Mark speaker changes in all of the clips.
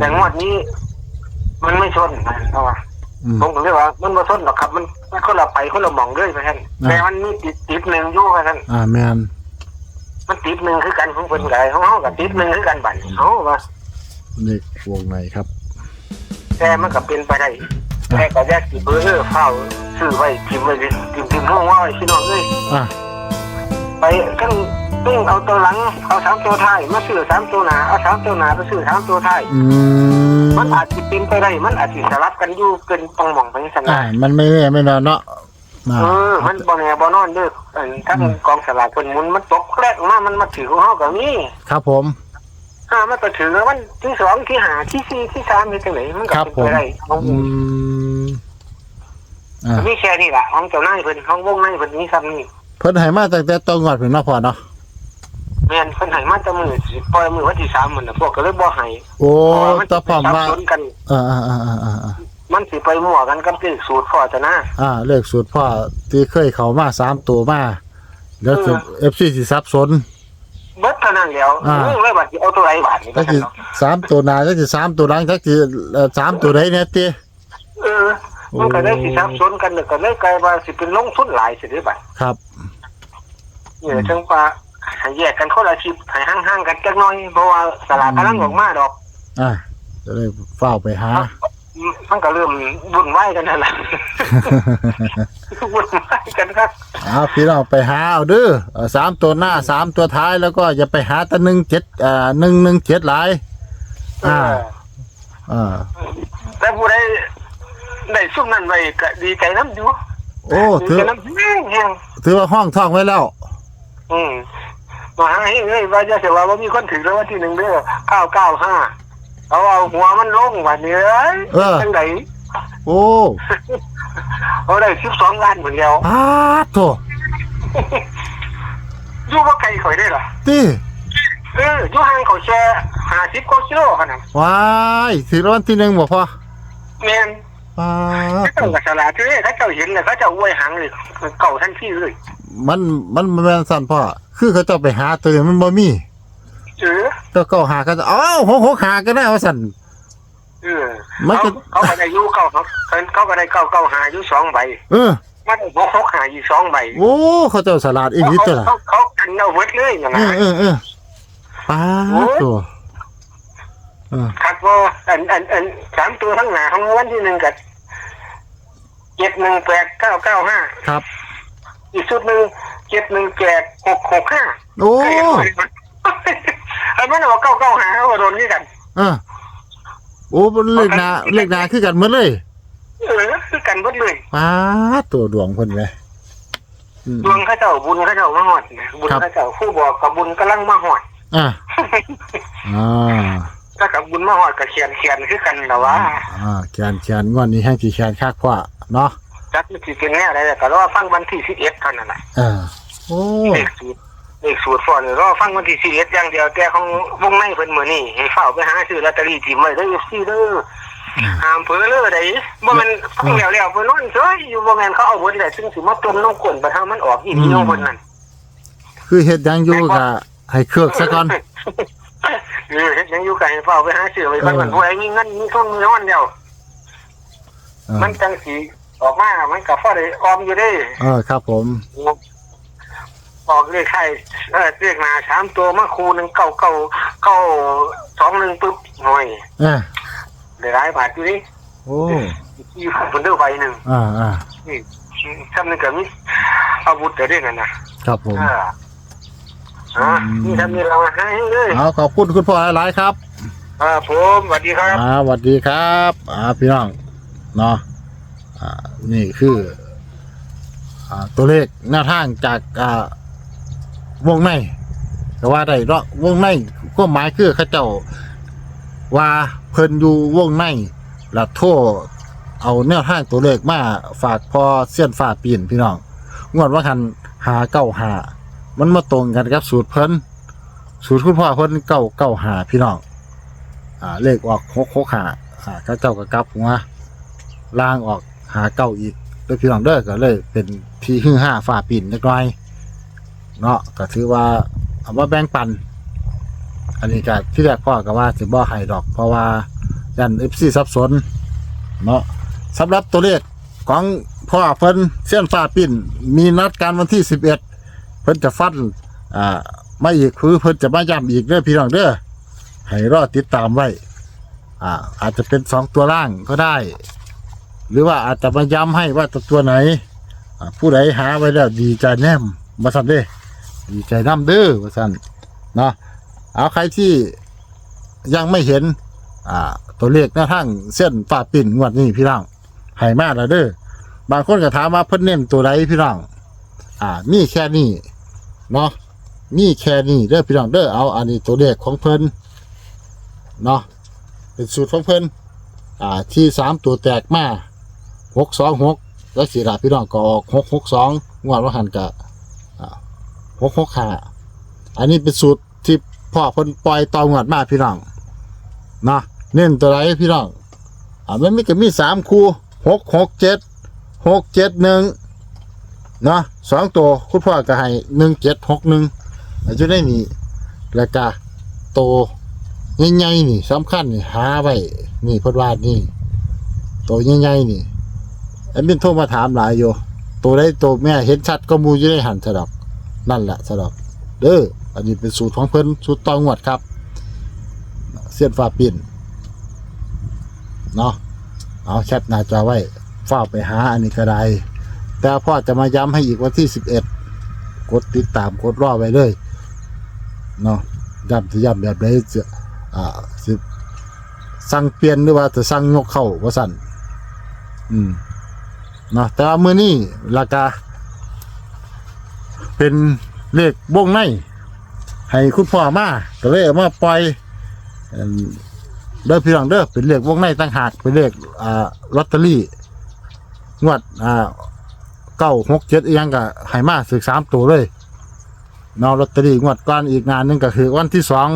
Speaker 1: แต่งวดนี้ มันไม่ชนนะเพราะว่า
Speaker 2: อืม
Speaker 1: ผมก็เลยว่า มันไม่ชนหรอกครับ มันมันคนละไปคนละหมองเลยไปท่าน
Speaker 2: อ่า
Speaker 1: แต่มันมีติดติดหนึ่งอยู่ไปท่าน
Speaker 2: อ่าแมน
Speaker 1: มันติดหนึ่งคือกันของคนใดของเขากับติดหนึ่งคือกันบัดเขาว่า
Speaker 2: นี่วงในครับ
Speaker 1: แต่มันก็เป็นไปได้แต่ก็แยกสิเบอร์เออเฝ้าซื้อไว้ทิมไว้ดิทิมทิมห้องว่าไว้พี่น้องเลย
Speaker 2: อะ
Speaker 1: ไปกั นตึ้งเอาตัวหลังเอาสามตัวท้ายมาซื้อสามตัวหนาเอาสามตัวหนาไปซื้อสามตัวท้าย
Speaker 2: อืม
Speaker 1: มันอาจจะเป็นไปได้มันอาจจะสลับกันอยู่เป็นตรงหม่องเป็นส
Speaker 2: อ่า
Speaker 1: นา
Speaker 2: มันไม่แน่ไม่นอนเนาะอ่า
Speaker 1: เออมันบ่แน่บ่นอนเด้ออันทั้ง
Speaker 2: อืม
Speaker 1: กองสลากเพิ่นหมุนมันตกแรกมามันมาถือของเฮาก็มี
Speaker 2: ครับผม
Speaker 1: อ่ามันก็ถือวันที่สองที่ห้าที่สี่ที่สามนี่จังไดมันก็
Speaker 2: ครับ
Speaker 1: เป็นไปได้ของ
Speaker 2: อืมอ่า
Speaker 1: มีแค่นี้ล่ะของเจ้านายเพิ่นของวงในเพิ่นมีซ้ำนี่
Speaker 2: เพิ่นให้มาตั้งแต่ตองอดเป็นเนาะพอเนาะ
Speaker 1: แม่นเพิ่นให้มาแต่มื้อสิปล่อยมื้อวันที่สามมื้อน่ะพวกก็เลยบ่ให้
Speaker 2: โอ้
Speaker 1: เพราะว่ามัน
Speaker 2: ตะพร้อม
Speaker 1: สับ
Speaker 2: ว่า
Speaker 1: สนกัน
Speaker 2: อ่าอ่าอ่าอ่าอ่าอ่า
Speaker 1: มันสิไปมั่วกันกับเลขสูตรพ่อจะนะ
Speaker 2: อ่าเลขสูตรพ่อที่เคยเข้ามาสามตัวมาแล้วสิ
Speaker 1: เออ
Speaker 2: เอฟซีสิซับสน
Speaker 1: เบิดเท่านั้นแล้ว
Speaker 2: อ่า
Speaker 1: เรื่องเลยบัดสิเอาตัวไหนบาดนี่
Speaker 2: จั
Speaker 1: ก็
Speaker 2: กสิสามตัวหน้าจักสิสามตัวหลังจักสิเอ่อสามตัวใดเนี่ยติ
Speaker 1: เออมันก็ได้สิสับสนกันแล้วก็เลยกลายว่าสิเป็นลงทุนหลายสิเด้อบัด
Speaker 2: ครับ
Speaker 1: เนี่ยจังว่า ให้แยกกันคนละอาชีพให้ห่างๆกันจักหน่อยเพราะว่าสลากกำลังออกมาดอก
Speaker 2: อ่าจะได้เฝ้าไปหา
Speaker 1: มันก็เริ่มวุ่นวายกันนั่นแหละ วุ่นวายกันครับ
Speaker 2: เอาพี่น้องไปหาเอาเด้อเอ่อสามตัวหน้าสามตัวท้ายแล้วก็อย่าไปหาแต่หนึ่งเจ็ดอ่าหนึ่งหนึ่งเจ็ดหลาย
Speaker 1: เอ
Speaker 2: อ่า
Speaker 1: อ
Speaker 2: อ่า
Speaker 1: แต่ผู้ใดได้ซุ่มนั่นไว้ก็ดีใจน้ำอยู่
Speaker 2: โอ้
Speaker 1: ดี
Speaker 2: ถือ
Speaker 1: ใจน้ำแห้งแห้ง
Speaker 2: ถือว่าห้องท่องไว้แล้ว
Speaker 1: อืม มาหาให้เลยว่าจะเสียว่าว่ามีคนถึงแล้ววันที่หนึ่งเด้อเก้าเก้าห้าเอาเอาหัวมันลงวันนี้เอ้ย
Speaker 2: เออ
Speaker 1: จังได
Speaker 2: โอ้
Speaker 1: เอาได้สิบสองล้านเหมือนเดียว
Speaker 2: อาโถ
Speaker 1: อยู่ว่าไกลข่อยได้เหรอ
Speaker 2: ตี
Speaker 1: เอออยู่ห่างเขาแช่ห้าสิบกว่ากิโลขนาด
Speaker 2: ว้ายถือรางวัลที่หนึ่งบ่พอ
Speaker 1: แม่น
Speaker 2: ว้า
Speaker 1: เขาเจ้ากับสลาดเลยเขาเจ้าเห็นเลยเขาเจ้าอวยหางเลยเก่าทันทีเลย
Speaker 2: มันมันมันแม่นสั่นพ่อ คือเขาเจ้าไปหาตัวนี้มันบ่มี
Speaker 1: เออ
Speaker 2: ตัวเก่าหาก็จะเอ้าหกหกหาก็ได้ว่าสั่น
Speaker 1: เออ
Speaker 2: มัน
Speaker 1: เขา
Speaker 2: ก็
Speaker 1: เขาก็ได้อยูเก้าเขาเขาก็ได้เก้าเก้าหาอยู่สองใบ
Speaker 2: เออ
Speaker 1: มันได้หกหกหาอยู่สองใบ
Speaker 2: โอ้เขาเจ้าสลัดอีหลีตัวละ
Speaker 1: เขาเขากันเอาเวิร์ดเลยอย่าง
Speaker 2: เอ
Speaker 1: นั้
Speaker 2: อนเออเออป้าดตัวเออ
Speaker 1: ครับว่าอันอันอันสามตัวทั้งหนาของวันที่หนึ่งกับเจ็ดหนึ่งแปดเก้าเก้าห้า
Speaker 2: ครับ
Speaker 1: อีกชุดหนึ่ง เจ็ดหนึ่งแปดหกหกห้า
Speaker 2: โอ้
Speaker 1: ไอ้มันบอกเก้าเก้าห้าเขาก็โดนนี่กัน
Speaker 2: เออโอ้มันเลขหนาเลขหนาคือกันหมดเลย
Speaker 1: เออคือกันหมดเลย
Speaker 2: ป้าดตัวดวงเพิ่นเลยอืม
Speaker 1: ดวงเข้าเจ้าบุญเข้าเจ้ามาหอดนะบุญ
Speaker 2: ครับ
Speaker 1: เข้าเจ้าผู้บอกกับบุญกำลังมาหอด
Speaker 2: อะอ่า
Speaker 1: ถ้ากับบุญมาหอดกับเขียนเขียนคือกันแต่ว่า
Speaker 2: อ่าแขนแขนงอนนี้ให้กี่แขนคักพ่อเนาะ
Speaker 1: จักมันสิเป็นแน่อะไรแต่ก็รอฟังวันที่สิบเอ็ดเท่านั้นแหละ
Speaker 2: เออโอ้
Speaker 1: เลขสูตรเลขสูตรฟอนรอฟังวันที่สิบเอ็ดอย่างเดียวแต่ของวงในเพิ่นมื้อนี้ให้เฝ้าไปหาซื้อลอตเตอรี่ที่ไว้เด้อ FC เด้อห้ามเผลอเลยได้บ่แม่นฟังแล้วแล้วเพิ่นนอนเฉยอยู่บ่แม่นเขาเอาเบิดได้ซึ่งสิมาต้มน้องก้นบ่ทามันออกอีนี่น้องเพิ่นนั่น
Speaker 2: คือเฮ็ดหยังอยู่ก็ให้เครือกซะก่อน
Speaker 1: เออเฮ็ดหยังอยู่ก็ให้เฝ้าไปหาซื้อไว้ก่อน
Speaker 2: เออ
Speaker 1: มันผู้ใดมีเงินมีทุนมีนอนเดียว
Speaker 2: เออ
Speaker 1: มันจังสิ ออกมามันก็พอได้ออมอยู่เด้
Speaker 2: เออครับผม
Speaker 1: ออกเลขไทยเออเลขหน้าสามตัวมาคูหนึงเก้าเก้าเก้าสองหนึ่งปุ๊บหน่อย
Speaker 2: เออ
Speaker 1: ได้หลายบาทอยู่นี่
Speaker 2: โอ้
Speaker 1: อยู่คนเดียวใบหนึ่ง
Speaker 2: อ่าอ่า
Speaker 1: นี่ทำนึงกับมิอาวุธแต่เรื่องนั้นนะครับ
Speaker 2: ผม
Speaker 1: อ่าอ่านี่ทำนี่เราให้เลย
Speaker 2: เอาขอบคุณคุณพ่อหลายๆครับ
Speaker 1: อ่าผมสวัสดีครับ
Speaker 2: อ่าสวัสดีครับอ่าพี่น้องเนาะ อ่านี่คืออ่าตัวเลขแนวทางจากอ่าวงในก็ว่าได้เนาะวงในก็หมายคือเขาเจ้าว่าเพิ่นอยู่วงในแล้วโทรเอาแนวทางตัวเลขมาฝากพอเสี้ยนฝ่าปีนพี่น้องงวดว่าคันหาเก้าหามันมาตรงกันกับสูตรเพิ่นสูตรคุณพ่อเพิ่นเก้าเก้าหาพี่น้องอ่าเลขออกหกหกหาอ่าเขาเจ้าก็กลับหัวล่างออก หาเก้าอีกโดยพี่น้องเด้อก็เลย เป็นที่ฮือห้าฝ่าปิ่นเล็กน้อยเนาะก็ถือว่าเอาว่าแบ่งปัน อันนี้ก็ที่แรกพ่อก็ว่าสิบ่ให้ดอก เพราะว่ายันเอฟซีสับสนเนาะสำหรับตัวเลขของพ่อเพิ่นเส้นฟ้าปิ้นมีนัดการวันที่สิบเอ็ดเพิ่นจะฟันอ่าไม่อีกคือเพิ่นจะมาย้ำอีกเด้อพี่น้องเด้อให้รอติดตามไว้ อ่า อาจจะเป็นสองตัวล่างก็ได้ หรือว่าอาจจะมาย้ำให้ว่าตัวตวไหนผู้ใดหาไว้แล้วดีใจแนมมาสั่นเด้ดีใจน้ำเด้อมาสั่นเนาะเอาใครที่ยังไม่เห็น อ่า ตัวเลขหน้าทั้งเส้นฝ่าปิ่นงวดนี้พี่น้องให้มากแล้วเด้อบางคนก็ถามว่าเพิ่นเน้นตัวใดพี่น้องอ่ามีแค่นี้เนาะมีแค่นี้เด้อพี่น้องเด้อเอาอันนี้ตัวเลขของเพิ่นเนาะเป็นสูตรของเพิ่นอ่าที่สามตัวแตกมา หกสองหกแล้วสีดาพี่น้องก็ออกหกหกสองงวดว่าหันกะหกหกห้าอันนี้เป็นสูตรที่พ่อเพิ่นปล่อยตองวดมาพี่น้องนะเน้นตัวไรพี่น้องอ่ามันมีก็มีสามคู่หกหกเจ็ดหกเจ็ดหนึ่งเนาะสองตัวคุณพ่อก็ให้หนึ่งเจ็ดหกหนึ่งอาจจะได้นี่แล้วก็โตใหญ่ๆนี่สำคัญนี่หาไว้นี่พิ่นว่านี่ โตใหญ่ๆนี่ อดมินโทรมาถามหลายอยู่ ตัวได้ตัวแม่เห็นชัดก็มูอยู่ได้หันสะดอก นั่นแหละสะดอก เด้อ อันนี้เป็นสูตรของเพิ่นสูตรตองหวดครับ เสียนฟ้าปิ่นเนาะ เอาแคปหน้าจอไว้เฝ้าไปหาอันนี้ก็ได้ แต่พ่อจะมาย้ำให้อีกวันที่สิบเอ็ดกดติดตามกดรอไว้เลย เนาะย้ำจะย้ำแบบไหนจะอ่าสิสั่งเปลี่ยนหรือว่าจะสั่งยกเข้าว่าสั่นอืม นะแต่ว่ามือนี้ราคาเป็นเลขวงใน ให้คุณพ่อมาก็เลยเอามาปล่อยเด้อพี่น้องเด้อเป็นเลขวงในต่างหากเป็นเลขอ่าลอตเตอรี่งวดอ่าเก้าหกเจ็ดอียังก็ให้มาสึกสามตัวเลยนาะลอตเตอรี่งวดก่อนอีกงานหนึงก็คือวันที่สอง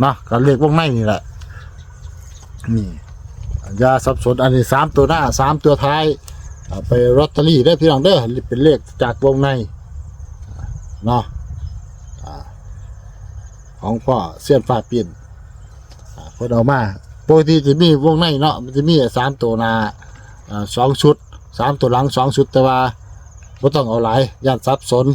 Speaker 2: เนาะก็เลขวงในนี่แหละนี่ ยาสับสนอันนี้สามตัวหน้าสามตัวท้ายไปลอตเตอรี่ได้พี่น้องเด้อเป็นเลขจากวงในเนาะของพ่อเสี้ยนฟ้าเปลี่ยนเพิ่นเอามาปกติจะมีวงในเนาะมันจะมีสามตัวหน้าสองชุดสามตัวหลังสองชุดแต่ว่าไม่ต้องเอาหลายย่านสับสน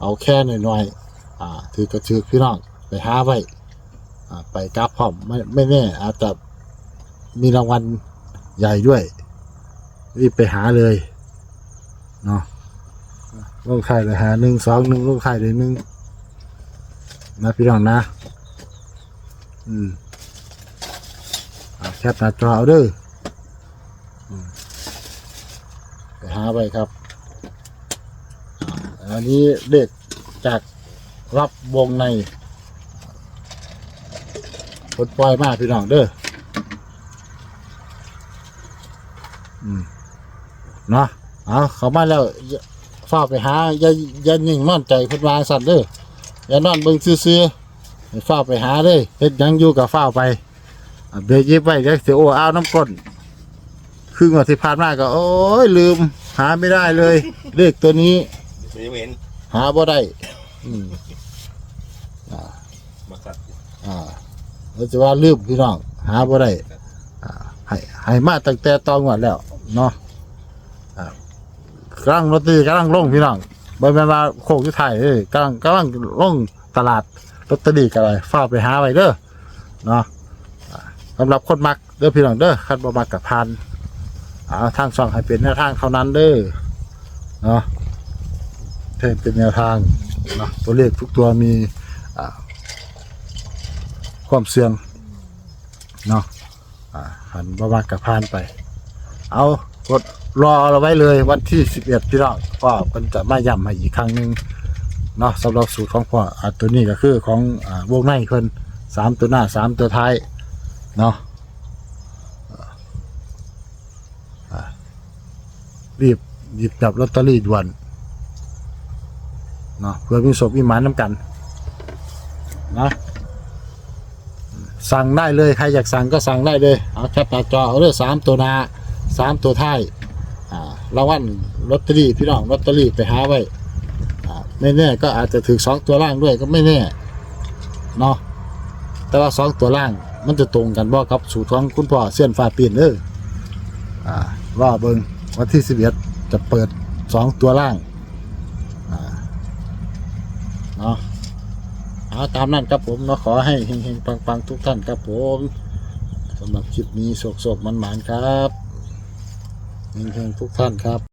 Speaker 2: เอาแค่หน่อยๆถือกระถือพี่น้องไปหาไว้ไปกราฟพร้อมไม่ไม่แน่อาจจะ มีรางวัลใหญ่ด้วย รีบไปหาเลยเนาะลงไข่เลยหาหนึ่งสองหนึ่งลงไข่เลยหนึ่งนะพี่น้องนะ อืมอะแคปหน้าจอเอาเด้ออืมไปหาไปครับ อันนี้เด็กจากรับวงในปลดปล่อยมากพี่น้องเด้อ อืมเนาะเอาเขามาแล้วอย่าฝ้าวไปหาอย่าอย่านิ่งนอนใจเพิ่นวางสัตว์เด้ออย่านอนเบิ่งซื่อๆให้ฝ้าวไปหาเลยเฮ็ดหยังอยู่กับฝ้าวไปอะเบรกยิบไว้เดี๋ยวสิโอ้อ้าวน้ำก้นครึ่งวันที่ผ่านมาก็ โอ้ยลืม หาไม่ได้เลย เลขตัวนี้
Speaker 3: ไม่เห็น
Speaker 2: หาบ่ได้อืม
Speaker 3: มาสัตว์
Speaker 2: อ่าเราจะว่าลืมพี่น้องหาบ่ได้อ่าให้ให้มาตั้งแต่ตอนงวดแล้ว เนาะอ่ากำลังรถตีกำลังลงพี่น้องบ่แม่นว่าโคกที่ไทยเอ้ยกำลังกำลังลงตลาดลอตเตอรี่กันเลยฟ้าไปหาไว้เด้อเนาะสำหรับคนมักเด้อพี่น้องเด้อคันบ่มักกับพันอ่าทางช่องให้เป็นแนวทางเท่านั้นเด้อเนาะเท่เป็นแนวทางเนาะตัวเลขทุกตัวมีความเสี่ยงเนาะหันประมาณกับพานไป เอากดรอเราไว้เลยวันที่สิบเอ็ดพี่น้องพ่อมันจะมาย้ำให้อีกครั้งหนึ่งเนาะสำหรับสูตรของพ่ออ่าตัวนี้ก็คือของอ่าวงในเพิ่นสามตัวหน้าสามตัวท้ายเนาะอ่ารีบหยิบจับลอตเตอรี่ด่วนเนาะเพื่อมีศพมีหมานน้ำกันนะสั่งได้เลย ใครอยากสั่งก็สั่งได้เลย เอาแคปหน้าจอเอาเลยสามตัวหนา สามตัวท้ายอ่ารางวัลลอตเตอรี่พี่น้องลอตเตอรี่ไปหาไว้อ่าไม่แน่ก็อาจจะถือสองตัวล่างด้วยก็ไม่แน่เนาะแต่ว่าสองตัวล่างมันจะตรงกันบ่ครับสูตรของคุณพ่อเสี้ยนฟ้าปีนเด้ออ่าว่าเบิงวันที่สิบเอ็ดจะเปิดสองตัวล่างอ่าเนาะเอาตามนั้นครับผมเนาะขอให้เฮงๆปังๆ ทุกท่านครับผมสำหรับคลิปนี้โศกๆมันๆครับ เฮงๆทุกท่านครับ